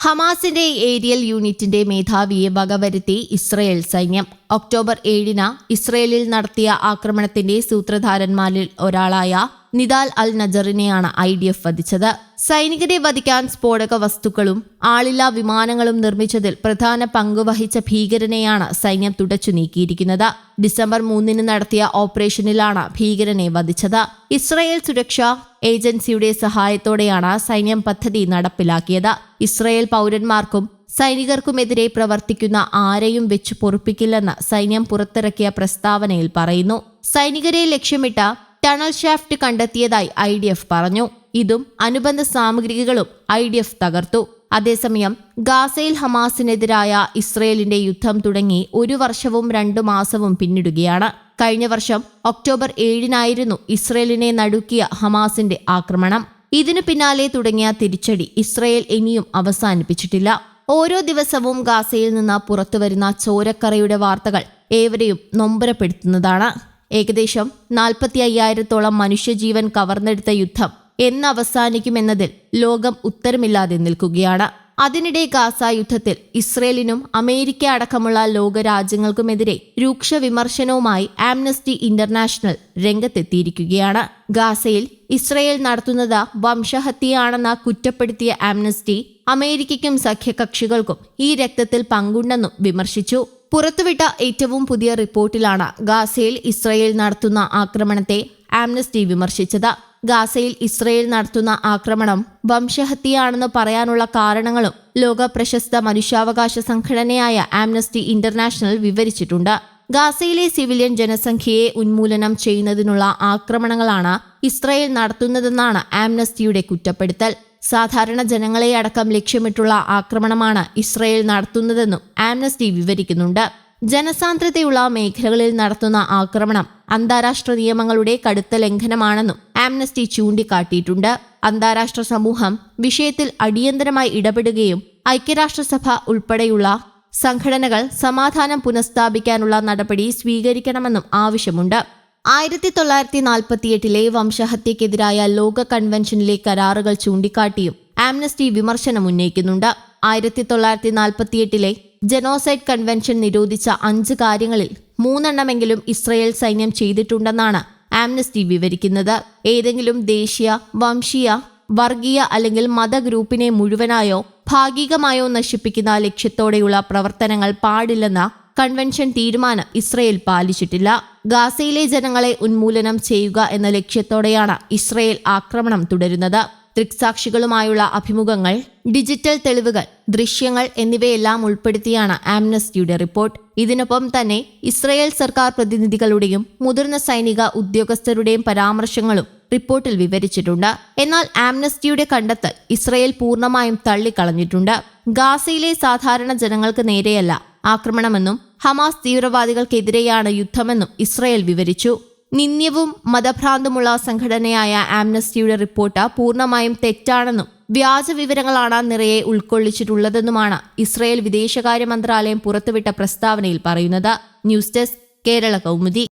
ഹമാസിന്റെ ഏരിയൽ യൂണിറ്റിന്റെ മേധാവിയെ വകവരുത്തി ഇസ്രയേൽ സൈന്യം. ഒക്ടോബർ ഏഴിന് ഇസ്രയേലിൽ നടത്തിയ ആക്രമണത്തിന്റെ സൂത്രധാരന്മാരിൽ ഒരാളായ നിദാൽ അൽ നജറിനെയാണ് ഐ ഡി എഫ് വധിച്ചത്. സൈനികരെ വധിക്കാൻ സ്ഫോടക വസ്തുക്കളും ആളില്ലാ വിമാനങ്ങളും നിർമ്മിച്ചതിൽ പ്രധാന പങ്കുവഹിച്ച ഭീകരനെയാണ് സൈന്യം തുടച്ചു നീക്കിയിരിക്കുന്നത്. ഡിസംബർ മൂന്നിന് നടത്തിയ ഓപ്പറേഷനിലാണ് ഭീകരനെ വധിച്ചത്. ഇസ്രയേൽ സുരക്ഷാ ഏജൻസിയുടെ സഹായത്തോടെയാണ് സൈന്യം പദ്ധതി നടപ്പിലാക്കിയത്. ഇസ്രയേൽ പൗരന്മാർക്കും സൈനികർക്കുമെതിരെ പ്രവർത്തിക്കുന്ന ആരെയും വെച്ച് പൊറുപ്പിക്കില്ലെന്ന് സൈന്യം പുറത്തിറക്കിയ പ്രസ്താവനയിൽ പറയുന്നു. സൈനികരെ ലക്ഷ്യമിട്ട ടണൽ ഷാഫ്റ്റ് കണ്ടെത്തിയതായി ഐ ഡി എഫ് പറഞ്ഞു. ഇതും അനുബന്ധ സാമഗ്രികളും ഐ ഡി എഫ് തകർത്തു. അതേസമയം ഗാസയിൽ ഹമാസിനെതിരായ ഇസ്രയേലിന്റെ യുദ്ധം തുടങ്ങി ഒരു വർഷവും രണ്ടു മാസവും പിന്നിടുകയാണ്. കഴിഞ്ഞ വർഷം ഒക്ടോബർ ഏഴിനായിരുന്നു ഇസ്രയേലിനെ നടുക്കിയ ഹമാസിന്റെ ആക്രമണം. ഇതിനു പിന്നാലെ തുടങ്ങിയ തിരിച്ചടി ഇസ്രയേൽ ഇനിയും അവസാനിപ്പിച്ചിട്ടില്ല. ഓരോ ദിവസവും ഗാസയിൽ നിന്ന് പുറത്തുവരുന്ന ചോരക്കറയുടെ വാർത്തകൾ ഏവരെയും നൊമ്പരപ്പെടുത്തുന്നതാണ്. ഏകദേശം നാൽപ്പത്തി അയ്യായിരത്തോളം മനുഷ്യജീവൻ കവർന്നെടുത്ത യുദ്ധം എന്ന് അവസാനിക്കുമെന്നതിൽ ലോകം ഉത്തരമില്ലാതെ നിൽക്കുകയാണ്. അതിനിടെ ഗാസ യുദ്ധത്തിൽ ഇസ്രയേലിനും അമേരിക്ക അടക്കമുള്ള ലോകരാജ്യങ്ങൾക്കുമെതിരെ രൂക്ഷ വിമർശനവുമായി ആംനസ്റ്റി ഇന്റർനാഷണൽ രംഗത്തെത്തിയിരിക്കുകയാണ്. ഗാസയിൽ ഇസ്രയേൽ നടത്തുന്നത് വംശഹത്യയാണെന്ന കുറ്റപ്പെടുത്തിയ ആംനസ്റ്റി അമേരിക്കയ്ക്കും സഖ്യകക്ഷികൾക്കും ഈ രക്തത്തിൽ പങ്കുണ്ടെന്നും വിമർശിച്ചു. പുറത്തുവിട്ട ഏറ്റവും പുതിയ റിപ്പോർട്ടിലാണ് ഗാസയിൽ ഇസ്രയേൽ നടത്തുന്ന ആക്രമണത്തെ ആംനസ്റ്റി വിമർശിച്ചത്. ഗാസയിൽ ഇസ്രയേൽ നടത്തുന്ന ആക്രമണം വംശഹത്യയാണെന്ന് പറയാനുള്ള കാരണങ്ങളും ലോക പ്രശസ്ത മനുഷ്യാവകാശ സംഘടനയായ ആംനസ്റ്റി ഇന്റർനാഷണൽ വിവരിച്ചിട്ടുണ്ട്. ഗാസയിലെ സിവിലിയൻ ജനസംഖ്യയെ ഉന്മൂലനം ചെയ്യുന്നതിനുള്ള ആക്രമണങ്ങളാണ് ഇസ്രയേൽ നടത്തുന്നതെന്നാണ് ആംനസ്റ്റിയുടെ കുറ്റപ്പെടുത്തൽ. സാധാരണ ജനങ്ങളെ അടക്കം ലക്ഷ്യമിട്ടുള്ള ആക്രമണമാണ് ഇസ്രയേൽ നടത്തുന്നതെന്നും ആംനസ്റ്റി വിവരിക്കുന്നുണ്ട്. ജനസാന്ദ്രതയുള്ള മേഖലകളിൽ നടത്തുന്ന ആക്രമണം അന്താരാഷ്ട്ര നിയമങ്ങളുടെ കടുത്ത ലംഘനമാണെന്നും ആംനസ്റ്റി ചൂണ്ടിക്കാട്ടിയിട്ടുണ്ട്. അന്താരാഷ്ട്ര സമൂഹം വിഷയത്തിൽ അടിയന്തരമായി ഇടപെടുകയും ഐക്യരാഷ്ട്രസഭ ഉൾപ്പെടെയുള്ള സംഘടനകൾ സമാധാനം പുനഃസ്ഥാപിക്കാനുള്ള നടപടി സ്വീകരിക്കണമെന്നും ആവശ്യമുണ്ട്. ആയിരത്തി തൊള്ളായിരത്തി നാൽപ്പത്തിയെട്ടിലെ വംശഹത്യക്കെതിരായ ലോക കൺവെൻഷനിലെ കരാറുകൾ ചൂണ്ടിക്കാട്ടിയും ആംനസ്റ്റി വിമർശനം ഉന്നയിക്കുന്നുണ്ട്. ആയിരത്തി തൊള്ളായിരത്തി നാൽപ്പത്തിയെട്ടിലെ ജനോസൈഡ് കൺവെൻഷൻ നിരോധിച്ച അഞ്ച് കാര്യങ്ങളിൽ മൂന്നെണ്ണമെങ്കിലും ഇസ്രയേൽ സൈന്യം ചെയ്തിട്ടുണ്ടെന്നാണ് ആംനസ്റ്റി വിവരിക്കുന്നത്. ഏതെങ്കിലും ദേശീയ വംശീയ വർഗീയ അല്ലെങ്കിൽ മതഗ്രൂപ്പിനെ മുഴുവനായോ ഭാഗികമായോ നശിപ്പിക്കുന്ന ലക്ഷ്യത്തോടെയുള്ള പ്രവർത്തനങ്ങൾ പാടില്ലെന്ന കൺവെൻഷൻ തീരുമാനം ഇസ്രയേൽ പാലിച്ചിട്ടില്ല. ഗാസയിലെ ജനങ്ങളെ ഉന്മൂലനം ചെയ്യുക എന്ന ലക്ഷ്യത്തോടെയാണ് ഇസ്രയേൽ ആക്രമണം തുടരുന്നത്. ദൃക്സാക്ഷികളുമായുള്ള അഭിമുഖങ്ങൾ ഡിജിറ്റൽ തെളിവുകൾ ദൃശ്യങ്ങൾ എന്നിവയെല്ലാം ഉൾപ്പെടുത്തിയാണ് ആംനസ്റ്റിയുടെ റിപ്പോർട്ട്. ഇതിനൊപ്പം തന്നെ ഇസ്രയേൽ സർക്കാർ പ്രതിനിധികളുടെയും മുതിർന്ന സൈനിക ഉദ്യോഗസ്ഥരുടെയും പരാമർശങ്ങളും റിപ്പോർട്ടിൽ വിവരിച്ചിട്ടുണ്ട്. എന്നാൽ ആംനസ്റ്റിയുടെ കണ്ടെത്തൽ ഇസ്രയേൽ പൂർണമായും തള്ളിക്കളഞ്ഞിട്ടുണ്ട്. ഗാസയിലെ സാധാരണ ജനങ്ങൾക്ക് നേരെയല്ല ആക്രമണമെന്നും ഹമാസ് തീവ്രവാദികൾക്കെതിരെയാണ് യുദ്ധമെന്നും ഇസ്രയേൽ വിവരിച്ചു. നിന്ദ്യവും മതഭ്രാന്തുമുള്ള സംഘടനയായ ആംനസ്റ്റിയുടെ റിപ്പോർട്ട് പൂർണമായും തെറ്റാണെന്നും വ്യാജ വിവരങ്ങളാണ് നിറയെ ഉൾക്കൊള്ളിച്ചിട്ടുള്ളതെന്നുമാണ് ഇസ്രയേൽ വിദേശകാര്യ മന്ത്രാലയം പുറത്തുവിട്ട പ്രസ്താവനയിൽ പറയുന്നത്. News desk Kerala Kaumudi.